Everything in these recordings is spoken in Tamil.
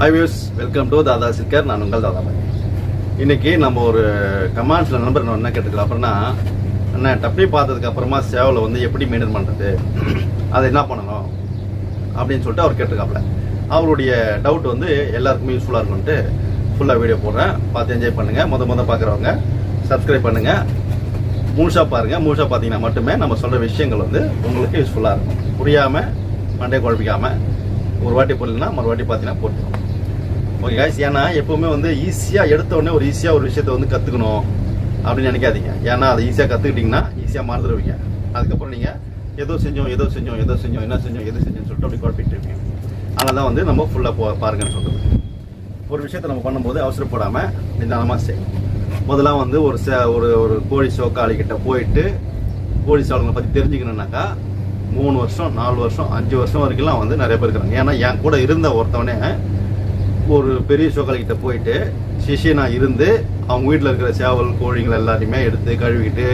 Hi views welcome to Dada Shikhar நான் உங்கள் தாதா பாய் இன்னைக்கு நம்ம ஒரு eh, கமாண்ட்ஸில் நம்பர் என்ன கேட்டுக்கலாம் அப்படின்னா அண்ணா டப்பி பார்த்ததுக்கு அப்புறமா சேவலை வந்து எப்படி மெயின்டைன் பண்ணுறது அதை என்ன பண்ணணும்? அப்படின்னு சொல்லிட்டு அவர் கேட்டிருக்காப்ல அவருடைய டவுட் வந்து எல்லாருக்குமே யூஸ்ஃபுல்லாக இருக்கும்ட்டு ஃபுல்லாக வீடியோ போடுறேன். பார்த்து என்ஜாய் பண்ணுங்கள் முத முத பார்க்குறவங்க சப்ஸ்கிரைப் பண்ணுங்கள் முழுசாக பாருங்கள் முழுசாக பார்த்தீங்கன்னா மட்டுமே நம்ம சொல்கிற விஷயங்கள் வந்து உங்களுக்கு யூஸ்ஃபுல்லாக இருக்கும். புரியாமல் மண்டே குழப்பிக்காமல் ஒரு வாட்டி போடலன்னா மறுவாட்டி பார்த்தீங்கன்னா போட்டுருவோம் ஓகே காய்ஸ் ஏன்னா எப்பவுமே வந்து ஈஸியாக எடுத்த உடனே ஒரு ஈஸியாக ஒரு விஷயத்த வந்து கற்றுக்கணும் அப்படின்னு நினைக்காதீங்க. ஏன்னா அதை ஈஸியாக கற்றுக்கிட்டிங்கன்னா ஈஸியாக மறந்துடுவீங்க. அதுக்கப்புறம் நீங்கள் ஏதோ செஞ்சோம் ஏதோ செஞ்சோம் ஏதோ செஞ்சோம் என்ன செஞ்சோம் எது செஞ்சோம்னு சொல்லிட்டு அப்படி குழப்பிட்டு இருப்பீங்க. அதனால தான் வந்து நம்ம ஃபுல்லாக போ பாருங்கன்னு சொல்கிறது ஒரு விஷயத்த நம்ம பண்ணும்போது அவசரப்படாமல் நிதானமாக செய்யும் முதல்ல வந்து ஒரு சே ஒரு ஒரு கோழி சோக்காளி கிட்ட போயிட்டு கோழி சோழங்களை பற்றி தெரிஞ்சுக்கணுன்னாக்கா மூணு வருஷம் நாலு வருஷம் அஞ்சு வருஷம் வரைக்கும்லாம் வந்து நிறைய பேர் இருக்கிறாங்க ஏன்னா என் கூட இருந்த ஒருத்தவனே ஒரு பெரிய சோக்கலைக்கிட்ட கிட்ட போயிட்டு சிஷியனாக இருந்து அவங்க வீட்டில் இருக்கிற சேவல் கோழிகள் எல்லாத்தையுமே எடுத்து கழுவிக்கிட்டு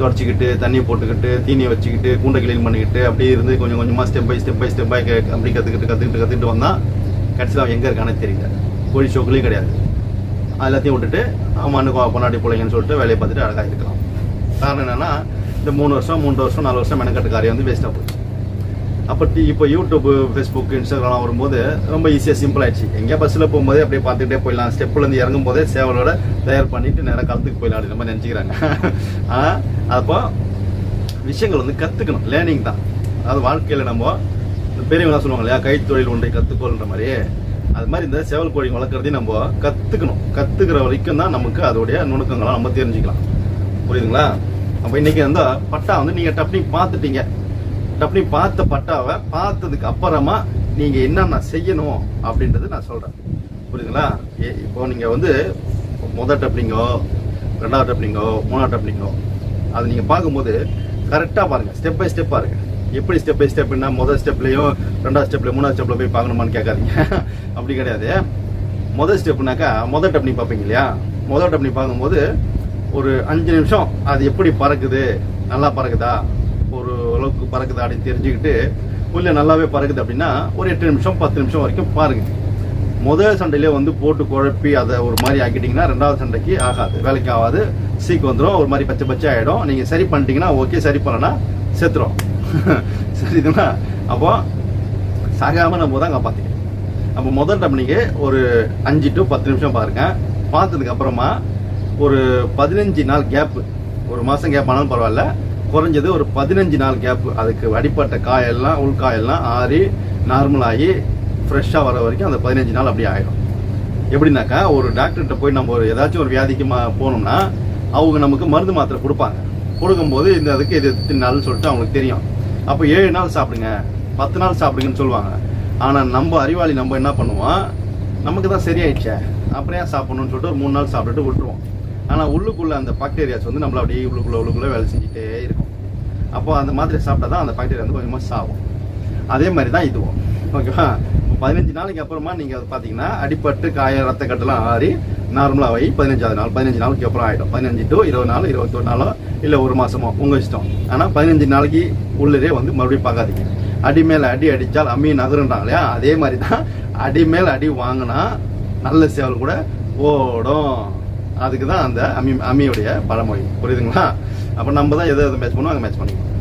தொடச்சிக்கிட்டு தண்ணி போட்டுக்கிட்டு தீனியை வச்சுக்கிட்டு கூண்டை கிளீன் பண்ணிக்கிட்டு அப்படியே இருந்து கொஞ்சம் கொஞ்சமாக step by step by step by அப்படி கற்றுக்கிட்டு கற்றுக்கிட்டு கற்றுக்கிட்டு வந்தால் கடைசியில் அவன் எங்கே இருக்கானே தெரியல. கோழி சோக்குலையும் கிடையாது. எல்லாத்தையும் விட்டுட்டு அவன் பொன்னாடி பிள்ளைங்கன்னு சொல்லிட்டு வேலையை பார்த்துட்டு அழகாக இருக்கலாம். காரணம் என்னென்னா இந்த மூணு வருஷம் மூன்று வருஷம் நாலு வருஷம் மெனக்கட்டு காரியம் வந்து வேஸ்ட்டாக போச்சு. அப்போ டி- இப்போ யூடியூப் ஃபேஸ்புக் இன்ஸ்டாகிராம் வரும்போது ரொம்ப ஈஸியாக சிம்பிள் ஆயிடுச்சு. எங்கேயா பஸ்ஸில் போகும்போதே அப்படியே பார்த்துக்கிட்டே போயிடலாம். ஸ்டெப்லேருந்து இறங்கும் போதே சேவலோட தயார் பண்ணிட்டு நேராக களத்துக்கு போயிடலாம் அப்படின்னு நம்ம நினச்சிக்கிறாங்க. ஆனால் அப்போ விஷயங்கள் வந்து கற்றுக்கணும் லேர்னிங் தான். அதாவது வாழ்க்கையில் நம்ம பெரியவங்களாம் சொல்லுவாங்க இல்லையா கைத்தொழில் ஒன்றை கற்றுக்கொள்ன்ற மாதிரி. அது மாதிரி இந்த சேவல் கோழி வளர்க்குறதையும் நம்ம கற்றுக்கணும் கற்றுக்கிற வரைக்கும் தான் நமக்கு அதோடைய நுணுக்கங்களை நம்ம தெரிஞ்சுக்கலாம். புரியுதுங்களா? அப்போ இன்னைக்கு வந்து பட்டா வந்து நீங்கள் டப்னிங் பார்த்துட்டீங்க. டப்னி பார்த்த பட்டாவை பார்த்ததுக்கு அப்புறமா நீங்கள் என்னென்ன செய்யணும் அப்படின்றது நான் சொல்கிறேன் புரியுதுங்களா? ஏ- இப்போ நீங்கள் வந்து முதல் டப்ளிங்கோ ரெண்டாவது டப்ளிங்கோ மூணாவது டப்ளிங்கோ அது நீங்கள் பார்க்கும்போது கரெக்டாக பாருங்கள் ஸ்டெப் பை ஸ்டெப் இருக்குது எப்படி ஸ்டெப் பை ஸ்டெப்னா முதல் ஸ்டெப்லையும் ரெண்டாவது ஸ்டெப்லையும் மூணாவது ஸ்டெப்பில் போய் பார்க்கணுமான்னு கேட்காதீங்க. அப்படி கிடையாது. முதல் ஸ்டெப்னாக்கா முதல் டப்னி பார்ப்பீங்க இல்லையா? முதல் டப்னி பார்க்கும்போது ஒரு அஞ்சு நிமிஷம் அது எப்படி பறக்குது? நல்லா பறக்குதா? அளவுக்கு பறக்குது அப்படின்னு தெரிஞ்சுக்கிட்டு இல்லை நல்லாவே பறக்குது அப்படின்னா ஒரு எட்டு நிமிஷம் பத்து நிமிஷம் வரைக்கும் பாருங்க. முதல் சண்டையிலே வந்து போட்டு குழப்பி அதை ஒரு மாதிரி ஆக்கிட்டீங்கன்னா ரெண்டாவது சண்டைக்கு ஆகாது வேலைக்கு ஆகாது. சீக்கு வந்துடும் ஒரு மாதிரி பச்சை பச்சை ஆகிடும் நீங்கள் சரி பண்ணிட்டீங்கன்னா ஓகே சரி பண்ணனா செத்துரும். சரிதுங்களா அப்போ சாகாமல் நம்ம தான் காப்பாற்றிக்கணும் அப்போ முதல் டம்னிக்கு ஒரு அஞ்சு டு பத்து நிமிஷம் பாருங்க. பார்த்ததுக்கு அப்புறமா ஒரு பதினஞ்சு நாள் கேப்பு ஒரு மாதம் கேப் ஆனாலும் பரவாயில்ல. குறைஞ்சது ஒரு பதினஞ்சு நாள் கேப்பு அதுக்கு அடிப்பட்ட காயெல்லாம் உள்காயெல்லாம் ஆறி நார்மல் ஆகி ஃப்ரெஷ்ஷாக வர வரைக்கும் அந்த பதினஞ்சு நாள் அப்படியே ஆயிடும். எப்படின்னாக்கா ஒரு டாக்டர்கிட்ட போய் நம்ம ஒரு ஏதாச்சும் ஒரு வியாதிக்கு மா- போனோம்னா அவங்க நமக்கு மருந்து மாத்திரை கொடுப்பாங்க. கொடுக்கும்போது இந்த அதுக்கு இது இத்தனை நாள்னு சொல்லிட்டு அவங்களுக்கு தெரியும். அப்போ ஏழு நாள் சாப்பிடுங்க பத்து நாள் சாப்பிடுங்கன்னு சொல்லுவாங்க. ஆனால் நம்ம அறிவாளி நம்ம என்ன பண்ணுவோம்? நமக்கு தான் சரியாயிடுச்சே. அப்புறம் ஏன் சாப்பிடணும்னு சொல்லிட்டு ஒரு மூணு நாள் சாப்பிட்டுட்டு விட்டுருவோம். ஆனால் உள்ளுக்குள்ள அந்த பாக்டீரியாஸ் வந்து நம்மள அப்படியே உள்ளுக்குள்ள உள்ளுக்குள்ள வேலை செஞ்சுட்டே இருக்கும். அப்போ அந்த மாதிரி சாப்பிட்டா தான் அந்த பாக்டீரியா வந்து கொஞ்சமாக சாகும். அதே மாதிரி தான் இதுவும் ஓகேவா பதினஞ்சு நாளைக்கு அப்புறமா நீங்க அதை பார்த்தீங்கன்னா அடிப்பட்டு காய ரத்த கட்டெல்லாம் ஆறி நார்மலாக ஆகி பதினஞ்சாவது நாள் பதினஞ்சு நாளைக்கு அப்புறம் ஆகிடும் பதினஞ்சு டு இருபது நாள் இருபத்தொரு நாளோ இல்லை ஒரு மாசமோ உங்க இஷ்டம். ஆனால் பதினஞ்சு நாளைக்கு உள்ளதே வந்து மறுபடியும் பார்க்காதீங்க. அடி மேல அடி அடிச்சால் அம்மி நகருன்றாங்க இல்லையா? அதே மாதிரி தான் அடி மேல அடி வாங்கினா நல்ல சேவல் கூட ஓடும். அதுக்கு தான் அந்த அம்மி அம்மியுடைய பழமொழி. புரியுதுங்களா? அப்போ நம்ம தான் எதை எதை மேட்ச் பண்ணுவோம் அங்கே மேட்ச் பண்ணிக்கணும்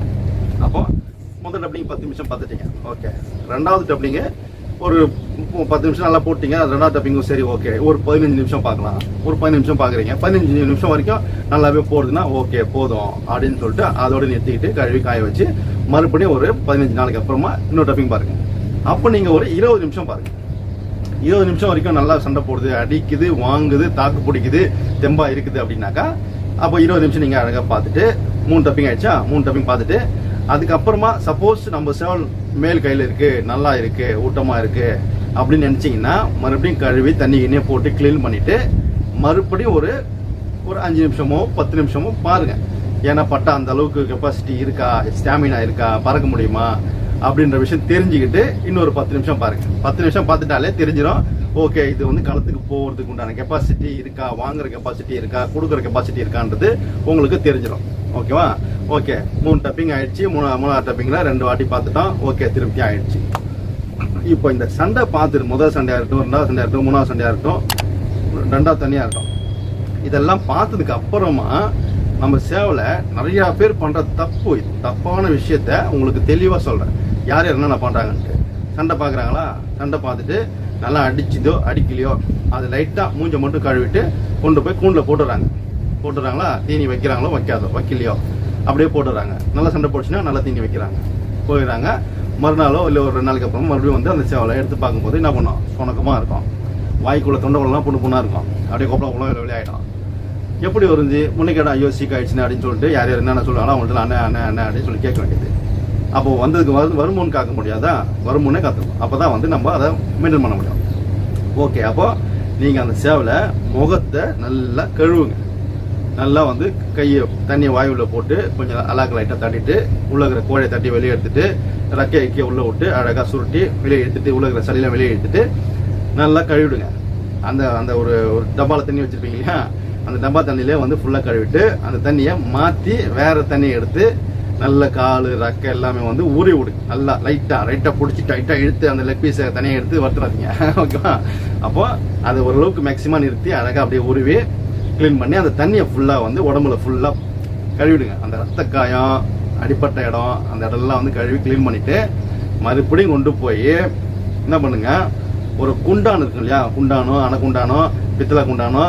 அப்போ முதல் டப்ளிங் பத்து நிமிஷம் பார்த்துட்டீங்க. ஓகே ரெண்டாவது டப்ளிங்கு ஒரு பத்து நிமிஷம் நல்லா போட்டிங்க. அது ரெண்டாவது டப்பிங்கும் சரி ஓகே ஒரு பதினஞ்சு நிமிஷம் பார்க்கலாம். ஒரு பதினஞ்சு நிமிஷம் பார்க்குறீங்க. பதினஞ்சு நிமிஷம் வரைக்கும் நல்லாவே போடுதுன்னா ஓகே போதும். அப்படின்னு சொல்லிட்டு அதோட நிறுத்திக்கிட்டு கழுவி காய வச்சு மறுபடியும் ஒரு பதினஞ்சு நாளைக்கு அப்புறமா இன்னொரு டப்பிங் பாருங்க. அப்போ நீங்கள் ஒரு இருபது நிமிஷம் பாருங்கள் இருபது நிமிஷம் வரைக்கும் நல்லா சண்டை போடுது அடிக்குது வாங்குது தாக்கு பிடிக்குது தெம்பா இருக்குது அப்படின்னாக்கா அப்போ இருபது நிமிஷம் நீங்கள் அழகாக பார்த்துட்டு மூணு டப்பிங் ஆயிடுச்சா? மூணு டப்பிங் பார்த்துட்டு அதுக்கப்புறமா சப்போஸ் நம்ம சேவல் மேல் கையில் இருக்குது நல்லா இருக்குது ஊட்டமாக இருக்குது அப்படின்னு நினச்சிங்கன்னா மறுபடியும் கழுவி தண்ணி கிண்ணியை போட்டு க்ளீன் பண்ணிவிட்டு மறுபடியும் ஒரு ஒரு அஞ்சு நிமிஷமோ பத்து நிமிஷமோ பாருங்கள் ஏன்னா பட்டா அந்த அளவுக்கு கெப்பாசிட்டி இருக்கா? ஸ்டாமினா இருக்கா? பறக்க முடியுமா? அப்படின்ற விஷயம் தெரிஞ்சுக்கிட்டு இன்னொரு பத்து நிமிஷம் பாருங்க. பத்து நிமிஷம் பார்த்துட்டாலே தெரிஞ்சிடும் ஓகே இது வந்து களத்துக்கு போகிறதுக்கு உண்டான கெப்பாசிட்டி இருக்கா? வாங்குற கெப்பாசிட்டி இருக்கா? கொடுக்குற கெப்பாசிட்டி இருக்கான்றது உங்களுக்கு தெரிஞ்சிடும் ஓகேவா ஓகே மூணு டப்பிங் ஆயிடுச்சு. மூணு மூணாவது டப்பிங்கில் ரெண்டு வாட்டி பார்த்துட்டோம். ஓகே திருப்தி ஆயிடுச்சு. இப்போ இந்த சண்டை பார்த்துட்டு முதல் சண்டையாக இருக்கட்டும் ரெண்டாவது சண்டையாக இருக்கட்டும் மூணாவது சண்டையாக இருக்கட்டும் ரெண்டாவது தனியாக இருக்கட்டும். இதெல்லாம் பார்த்ததுக்கு அப்புறமா நம்ம சேவலை நிறையா பேர் பண்ணுற தப்பு இது தப்பான விஷயத்த உங்களுக்கு தெளிவாக சொல்கிறேன் யார் யார் என்னென்ன பண்ணுறாங்கன்ட்டு. சண்டை பார்க்குறாங்களா? சண்டை பார்த்துட்டு நல்லா அடிச்சுதோ அடிக்கலையோ அது லைட்டாக மூஞ்ச மட்டும் கழுவிட்டு கொண்டு போய் கூண்டில் போட்டுடுறாங்க. போட்டுறாங்களா தீனி வைக்கிறாங்களோ வைக்காதோ வைக்கலையோ. அப்படியே போட்டுறாங்க நல்லா சண்டை போட்டுச்சுன்னா நல்லா தீனி வைக்கிறாங்க. போயிடுறாங்க. மறுநாளோ இல்லை ஒரு ரெண்டு நாளைக்கு அப்புறம் மறுபடியும் வந்து அந்த சேவலை எடுத்து பார்க்கும்போது என்ன பண்ணோம்? சுணக்கமாக இருக்கும். வாய்க்குள்ள தொண்டைக்குள்ளலாம் புண்ணு புண்ணாக இருக்கும். அப்படியே கொப்பளம் குளம் விளையாடும் எப்படி வருது முன்னைக்கடா ஐயோ சீக்காயிடுச்சுன்னு அப்படின்னு சொல்லிட்டு யார் யார் என்னென்ன சொல்லுவாங்களோ அவங்கள்ட்ட அண்ணன் அண்ணன் அண்ணன் அப்படின்னு சொல்லி கேட்க வேண்டியது. அப்போ வந்ததுக்கு வரு வருமோன்னு காக்க முடியாதா? வருமுன்னே காத்துக்கணும். அப்போ தான் வந்து நம்ம அதை மெயின்டைன் பண்ண முடியும். ஓகே அப்போ நீங்கள் அந்த சேவலை முகத்தை நல்லா கழுவுங்க. நல்லா வந்து கையை தண்ணியை வாயுவில் போட்டு கொஞ்சம் அலாக்கு லைட்டாக தட்டிட்டு உள்ள இருக்கிற கோழையை தட்டி வெளியே எடுத்துட்டு ரக்கையை இக்கிய உள்ளே விட்டு அழகாக சுருட்டி வெளியே எடுத்துட்டு உள்ள இருக்கிற சளியெல்லாம் வெளியே எடுத்துட்டு நல்லா கழுவிடுங்க. அந்த அந்த ஒரு ஒரு டப்பாவில் தண்ணி வச்சுருப்பீங்க இல்லையா? அந்த டப்பா தண்ணியிலே வந்து ஃபுல்லாக கழுவிட்டு அந்த தண்ணியை மாற்றி வேறு தண்ணியை எடுத்து நல்ல கால் ரக்க எல்லாமே வந்து ஊறி விடுங்க நல்லா லைட்டாக லைட்டாக பிடிச்சி டைட்டாக எடுத்து அந்த லெக் பீஸை தனியாக எடுத்து வறுத்துறாதீங்க ஓகேவா அப்போ அது ஓரளவுக்கு மேக்ஸிமம் நிறுத்தி அழகாக அப்படியே உருவி க்ளீன் பண்ணி அந்த தண்ணியை ஃபுல்லாக வந்து உடம்புல ஃபுல்லாக கழுவிடுங்க. அந்த ரத்த காயம் அடிப்பட்ட இடம் அந்த இடம்லாம் வந்து கழுவி க்ளீன் பண்ணிட்டு மறுபடியும் கொண்டு போய் என்ன பண்ணுங்க? ஒரு குண்டான் இருக்கும் இல்லையா? குண்டானோ அணக்குண்டானோ பித்தளை குண்டானோ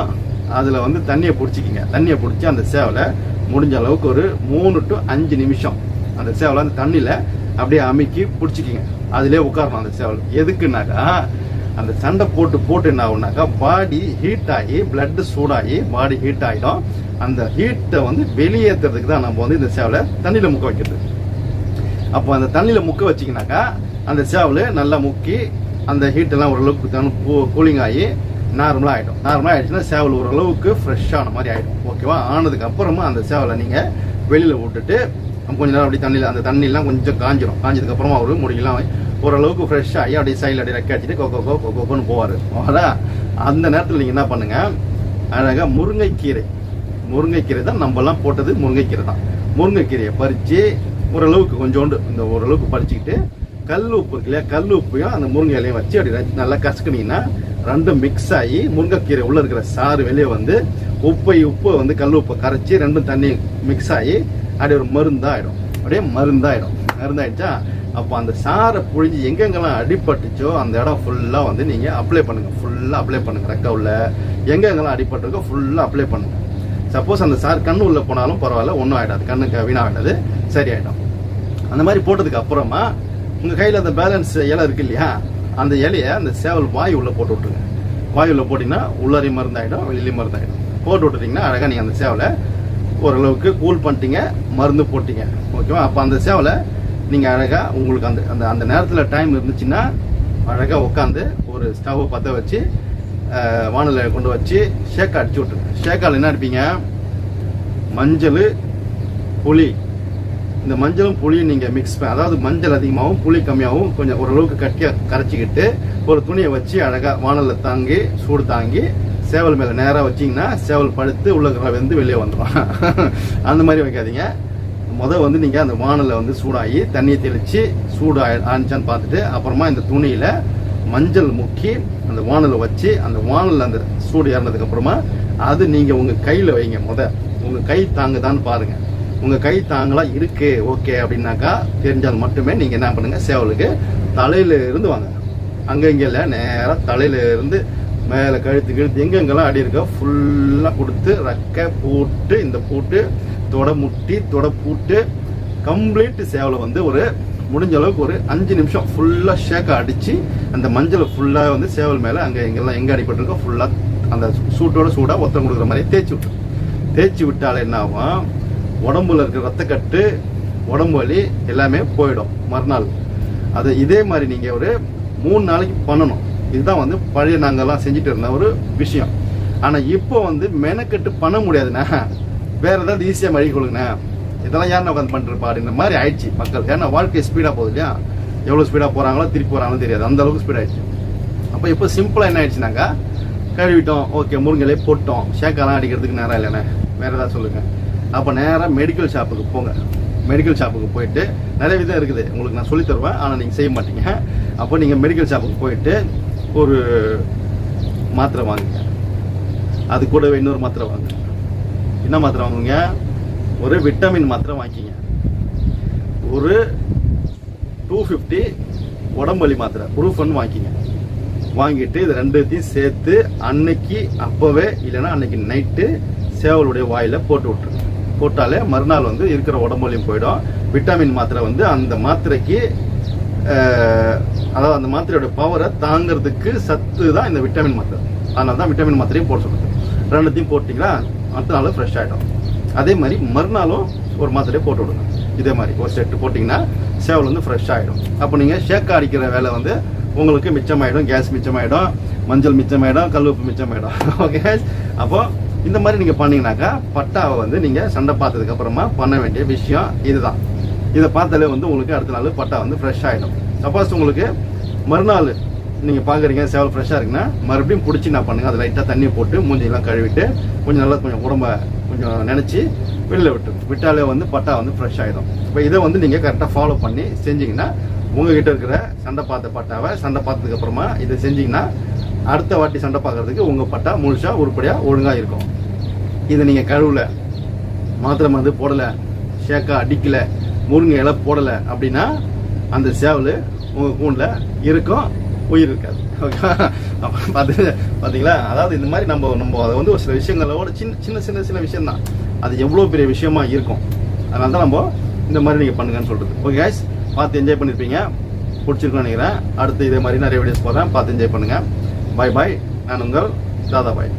அதில் வந்து தண்ணியை பிடிச்சிக்கிங்க. தண்ணியை பிடிச்சி அந்த சேவலை முடிஞ்ச அளவுக்கு ஒரு மூணு டு அஞ்சு நிமிஷம் அந்த சேவலை அந்த தண்ணியில் அப்படியே அமைக்கி பிடிச்சிக்கிங்க. அதிலே உட்காரணும் அந்த சேவல். எதுக்குன்னாக்கா அந்த சண்டை போட்டு போட்டு என்ன ஆகுனாக்கா பாடி ஹீட் ஆகி பிளட் சூடாகி பாடி ஹீட் ஆகிடும் அந்த ஹீட்டை வந்து வெளியேற்றுறதுக்கு தான் நம்ம வந்து இந்த சேவலை தண்ணியில் முக்க வைக்கிறது. அப்போ அந்த தண்ணியில் முக்க வச்சிங்கனாக்கா அந்த சேவல் நல்லா முக்கி அந்த ஹீட்டெல்லாம் ஓரளவுக்கு கூலிங் ஆகி நார்மலாக ஆகிடும் நார்மலாக ஆகிடுச்சுன்னா சேவல் ஓரளவுக்கு ஃப்ரெஷ்ஷான மாதிரி ஆகிடும் ஓகேவா ஆனதுக்கு அப்புறமா அந்த சேவலை நீங்கள் வெளியில் விட்டுட்டு கொஞ்ச நேரம் அப்படியே தண்ணியில் அந்த தண்ணியெலாம் கொஞ்சம் காஞ்சிடும் காஞ்சதுக்கப்புறமா ஒரு முடியெல்லாம் ஓரளவுக்கு ஃப்ரெஷ்ஷாகி அப்படியே சைடில் அப்படியே ரெக்க அடிச்சுட்டு கொக்கோ கோ கொக்கோ கோன்னு போவார். ஆனா அந்த நேரத்தில் நீங்கள் என்ன பண்ணுங்கள் அழகாக முருங்கைக்கீரை. முருங்கைக்கீரை தான் நம்மலாம் போட்டது முருங்கைக்கீரை தான். முருங்கைக்கீரையை பறித்து ஓரளவுக்கு கொஞ்சோண்டு இந்த ஓரளவுக்கு பறிச்சுக்கிட்டு கல் உப்பு இருக்கு இல்லையா? கல் உப்பையும் அந்த முருங்கை இலையும் வச்சு அப்படி நல்லா கசக்குனீங்கன்னா ரெண்டும் மிக்ஸ் ஆகி முருங்கைக்கீரை உள்ள இருக்கிற சாறு வெளியே வந்து உப்பை உப்பு வந்து கல் உப்பை கரைச்சி ரெண்டும் தண்ணி மிக்ஸ் ஆகி அப்படியே ஒரு மருந்தாயிடும். அப்படியே மருந்தாயிடும். மருந்தாயிடுச்சா? அப்போ அந்த சாரை புழிஞ்சு எங்கெங்கெல்லாம் அடிபட்டுச்சோ அந்த இடம் ஃபுல்லாக வந்து நீங்கள் அப்ளை பண்ணுங்கள் ஃபுல்லாக அப்ளை பண்ணுங்கள் ரெக்க உள்ள எங்கெங்கெல்லாம் அடிபட்டிருக்கோ ஃபுல்லாக அப்ளை பண்ணுங்கள் சப்போஸ் அந்த சார் கண்ணு உள்ளே போனாலும் பரவாயில்ல ஒன்றும் ஆகிடாது கண்ணுக்கு வீணாகிடாது சரியாயிடும். அந்த மாதிரி போட்டதுக்கு அப்புறமா உங்கள் கையில் அந்த பேலன்ஸ் இலை இருக்கு இல்லையா? அந்த இலையை அந்த சேவல் வாய் உள்ள போட்டு விட்டுருங்க. வாய் உள்ள போட்டிங்கன்னா உள்ளாரி மருந்தாயிடும் வெளியிலையும் மருந்தாயிடும். போட்டு விட்டுட்டிங்கன்னா அழகாக நீங்கள் அந்த சேவலை ஓரளவுக்கு கூல் பண்ணிட்டீங்க மருந்து போட்டிங்க. ஓகேவா அப்போ அந்த சேவலை நீங்கள் அழகாக உங்களுக்கு அந்த அந்த அந்த நேரத்தில் டைம் இருந்துச்சுன்னா அழகாக உட்காந்து ஒரு ஸ்டவ் பற்ற வச்சு வானிலை கொண்டு வச்சு ஷேக் அடிச்சு விட்டுருங்க. ஷேக்கால் என்ன அடிப்பீங்க? மஞ்சள் புளி இந்த மஞ்சளும் புளியும் நீங்கள் மிக்ஸ் பண்ண அதாவது மஞ்சள் அதிகமாகவும் புளி கம்மியாகவும் கொஞ்சம் ஓரளவுக்கு கட்டியாக கரைச்சிக்கிட்டு ஒரு துணியை வச்சு அழகாக வானலில் தாங்கி சூடு தாங்கி சேவல் மேலே நேராக வச்சீங்கன்னா சேவல் படுத்து உள்ள வந்து வெளியே வந்துடும் அந்த மாதிரி வைக்காதீங்க. முதல் வந்து நீங்கள் அந்த வானலில் வந்து சூடாகி தண்ணியை தெளித்து சூடு ஆனிச்சான்னு பார்த்துட்டு அப்புறமா இந்த துணியில் மஞ்சள் முக்கி அந்த வானலில் வச்சு அந்த வானலில் அந்த சூடு ஏறினதுக்கப்புறமா அது நீங்கள் உங்கள் கையில் வைங்க முத. உங்கள் கை தாங்குதான்னு பாருங்கள் உங்கள் கை தாங்கலாம் இருக்கு ஓகே அப்படின்னாக்கா தெரிஞ்சால் மட்டுமே நீங்கள் என்ன பண்ணுங்கள் சேவலுக்கு தலையில இருந்து வாங்க. அங்கே இங்கே இல்லை நேராக தலையில இருந்து மேலே கழுத்து கழுத்து எங்கெங்கெல்லாம் அடி இருக்கோ ஃபுல்லாக கொடுத்து ரெக்கை போட்டு இந்த பூட்டு தொடை முட்டி தொடை பூட்டு கம்ப்ளீட் சேவலை வந்து ஒரு முடிஞ்ச அளவுக்கு ஒரு அஞ்சு நிமிஷம் ஃபுல்லாக ஷேக்காக அடித்து அந்த மஞ்சளை ஃபுல்லாக வந்து சேவல் மேலே அங்கே எங்கெல்லாம் எங்கே அடிபட்டிருக்கோ ஃபுல்லாக அந்த சூட்டோட சூடாக ஒத்தம் கொடுக்குற மாதிரி தேய்ச்சி விட்டு. தேய்ச்சி விட்டால் என்ன ஆகும்? உடம்புல இருக்கிற ரத்தக்கட்டு உடம்பு வலி எல்லாமே போயிடும் மறுநாள். அது இதே மாதிரி நீங்கள் ஒரு மூணு நாளைக்கு பண்ணணும். இதுதான் வந்து பழைய நாங்கள்லாம் செஞ்சுட்டு இருந்த ஒரு விஷயம். ஆனால் இப்போ வந்து மெனக்கெட்டு பண்ண முடியாதுண்ணா. வேற ஏதாவது ஈஸியாக மழை கொடுங்கண்ணா. இதெல்லாம் யாருன்னா உட்காந்து பண்ணிருப்பா அப்படின்ற மாதிரி ஆயிடுச்சு மக்கள். ஏன்னா வாழ்க்கை ஸ்பீடாக போகுது இல்லையா? எவ்வளோ ஸ்பீடாக போகிறாங்களோ திருப்பி போகிறாங்களோ தெரியாது. அந்த அளவுக்கு ஸ்பீட் ஆயிடுச்சு. அப்போ இப்போ சிம்பிளாக என்ன ஆயிடுச்சுனாக்கா கழுவிட்டோம். ஓகே முருங்கலே போட்டோம். ஷேக்கெல்லாம் அடிக்கிறதுக்கு நேரம் இல்லைண்ணே. வேறு ஏதாவது சொல்லுங்கள் அப்போ நேராக மெடிக்கல் ஷாப்புக்கு போங்க. மெடிக்கல் ஷாப்புக்கு போயிட்டு நிறைய விதம் இருக்குது. உங்களுக்கு நான் சொல்லி தருவேன். ஆனால் நீங்கள் செய்ய மாட்டீங்க. அப்போ நீங்கள் மெடிக்கல் ஷாப்புக்கு போயிட்டு ஒரு மாத்திரை வாங்குங்க. அது கூடவே இன்னொரு மாத்திரை வாங்குங்க. என்ன மாத்திரை வாங்குங்க ஒரு விட்டமின் மாத்திரை வாங்கிக்கிங்க. ஒரு டூ ஃபிஃப்டி உடம்பலி மாத்திரை ப்ரூஃபன் வாங்கிக்கிங்க. வாங்கிட்டு இது ரெண்டுத்தையும் சேர்த்து அன்னைக்கு அப்போவே இல்லைன்னா அன்னைக்கு நைட்டு சேவலுடைய வாயில் போட்டு விட்டுருங்க. போட்டாலே மறுநாள் வந்து இருக்கிற உடம்புலையும் போயிடும். விட்டமின் மாத்திரை வந்து அந்த மாத்திரைக்கு அதாவது அந்த மாத்திரையோட பவரை தாங்கிறதுக்கு சத்து தான் இந்த விட்டமின் மாத்திரை. அதனால தான் விட்டமின் மாத்திரையும் போட சொல்லுது ரெண்டுத்தையும் போட்டிங்களா? அடுத்த நாள் ஃப்ரெஷ் ஆகிடும் அதே மாதிரி மறுநாளும் ஒரு மாத்திரையை போட்டு விடுங்க. இதே மாதிரி ஒரு செட்டு போட்டிங்கன்னா சேவல் வந்து ஃப்ரெஷ் ஆகிடும் அப்போ நீங்கள் ஷேக்கா அடிக்கிற வேலை வந்து உங்களுக்கு மிச்சமாயிடும். கேஸ் மிச்சமாயிடும். மஞ்சள் மிச்சமாயிடும். கல்லுப்பு மிச்சமாயிடும். ஓகே அப்போ இந்த மாதிரி நீங்கள் பண்ணீங்கன்னாக்கா பட்டாவை வந்து நீங்கள் சண்டை பார்த்ததுக்கு அப்புறமா பண்ண வேண்டிய விஷயம் இதுதான். இதை பார்த்தாலே வந்து உங்களுக்கு அடுத்த நாள் பட்டா வந்து ஃப்ரெஷ் ஆகிடும் சப்போஸ் உங்களுக்கு மறுநாள் நீங்கள் பார்க்குறீங்க சேவல் ஃப்ரெஷ்ஷாக இருக்குன்னா மறுபடியும் பிடிச்சி நான் பண்ணுங்கள் அது லைட்டாக தண்ணி போட்டு மூஞ்சியெல்லாம் கழுவிட்டு கொஞ்சம் நல்லா கொஞ்சம் உடம்ப கொஞ்சம் நினச்சி வெளியில் விட்டு விட்டாலே வந்து பட்டா வந்து ஃப்ரெஷ் ஆகிடும் இப்போ இதை வந்து நீங்கள் கரெக்டாக ஃபாலோ பண்ணி செஞ்சிங்கன்னா உங்ககிட்ட இருக்கிற சண்டை பார்த்த பட்டாவை சண்டை பார்த்ததுக்கப்புறமா இதை செஞ்சிங்கன்னா அடுத்த வாட்டி சண்டை பார்க்கறதுக்கு உங்கள் பட்டா முழுசாக உருப்படியாக ஒழுங்காக இருக்கும். இதை நீங்கள் கழுவலை மாத்திரை மருந்து போடலை ஷேக்கா அடிக்கலை முருங்கை இலை போடலை அப்படின்னா அந்த சேவல் உங்கள் கூண்டில் இருக்கும் உயிர் இருக்காது. அப்புறம் பார்த்து பார்த்தீங்களா? அதாவது இந்த மாதிரி நம்ம நம்ம அதை வந்து ஒரு சில விஷயங்களோட சின்ன சின்ன சின்ன சின்ன விஷயம்தான். அது எவ்வளோ பெரிய விஷயமா இருக்கும். அதனால தான் நம்ம இந்த மாதிரி நீங்கள் பண்ணுங்கன்னு சொல்கிறது ஓகே கேஸ் பார்த்து என்ஜாய் பண்ணியிருப்பீங்க பிடிச்சிருக்கோன்னு நினைக்கிறேன். அடுத்து இதே மாதிரி நிறைய வீடியோஸ் போகிறேன் பார்த்து என்ஜாய் பண்ணுங்கள் பாய் பாய் நான் உங்கள் தாதாபாய்